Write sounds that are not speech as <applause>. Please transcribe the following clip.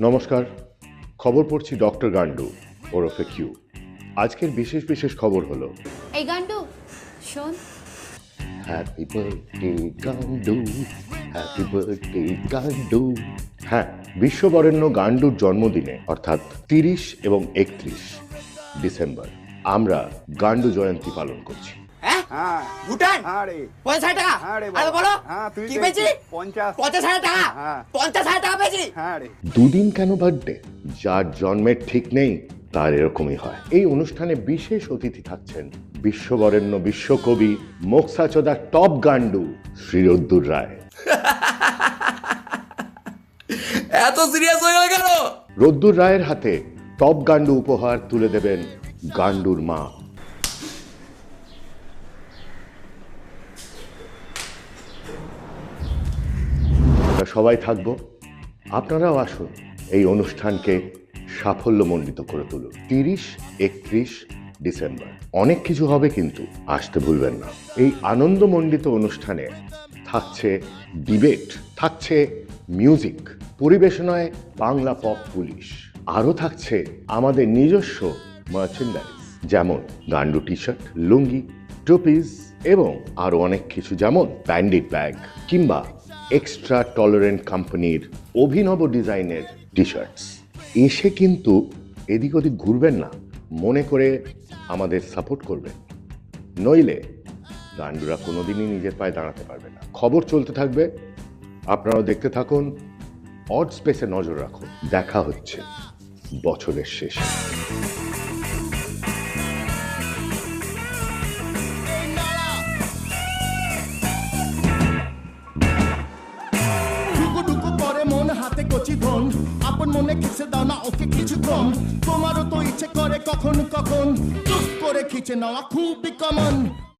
নমস্কার খবর পড়ছি ডক্টর গান্ডু ওরফে কিউ আজকের বিশেষ বিশেষ খবর হলো। এই গান্ডু শোন। হ্যাপি বার্থডে গান্ডু হ্যাপি বার্থডে গান্ডু হ্যাঁ বিশ্ববরেণ্য গান্ডুর জন্মদিনে অর্থাৎ তিরিশ এবং একত্রিশ ডিসেম্বর আমরা গান্ডু জয়ন্তী পালন করছি। হ্যাঁ। হ্যাঁ ভুটান? হ্যাঁ রে। পঞ্চাশ হাজার টাকা? হ্যাঁ রে আরে বলো। হ্যাঁ, তুই কি পেয়েছি পঞ্চাশ। পঞ্চাশ হাজার টাকা? হ্যাঁ। পঞ্চাশ হাজার টাকা পেয়েছি হ্যাঁ রে। দুদিন কেন বার্থডে যার জন্মের ঠিক নেই তার এরকমই হয়। এই অনুষ্ঠানে বিশেষ অতিথি থাকছেন বিশ্ববরেণ্য বিশ্বকবি মোক্সাচোদা টপ গান্ডু শ্রীরদ্দুর রায়। <laughs> এত সিরিয়াস হয়ে গেল রদ্দুর রায়ের হাতে টপ গান্ডু উপহার তুলে দেবেন গান্ডুর মা। সবাই থাকব। আপনারাও আসুন, এই অনুষ্ঠানকে সাফল্যমণ্ডিত করে তুলুন। তিরিশ, একত্রিশ ডিসেম্বর। অনেক কিছু হবে কিন্তু, আসতে ভুলবেন না। এই আনন্দমণ্ডিত অনুষ্ঠানে থাকছে ডিবেট, থাকছে মিউজিক পরিবেশনায় বাংলা পপ পুলিশ। আরও থাকছে আমাদের নিজস্ব মার্চেন্ডাইজ যেমন গান্ডু টি শার্ট লুঙ্গি টুপিস এবং আরও অনেক কিছু যেমন ব্যান্ডিট ব্যাগ কিংবা এক্সট্রা টলারেন্ট কোম্পানির অভিনব ডিজাইনের টি শার্টস এসে কিন্তু এদিক ওদিক ঘুরবেন না, মনে করে আমাদের সাপোর্ট করবেন। নইলে গান্ডুরা কোনোদিনই নিজের পায়ে দাঁড়াতে পারবে না। খবর চলতে থাকবে, আপনারাও দেখতে থাকুন অড স্পেসে নজর রাখুন। দেখা হচ্ছে বছরের শেষে। হাতে কচি ধন। আপন মনে খিচে দাও না ওকে কিছু কম তোমারও তো ইচ্ছে করে কখন কখন। চুপ করে খিচে নেওয়া খুবই কমন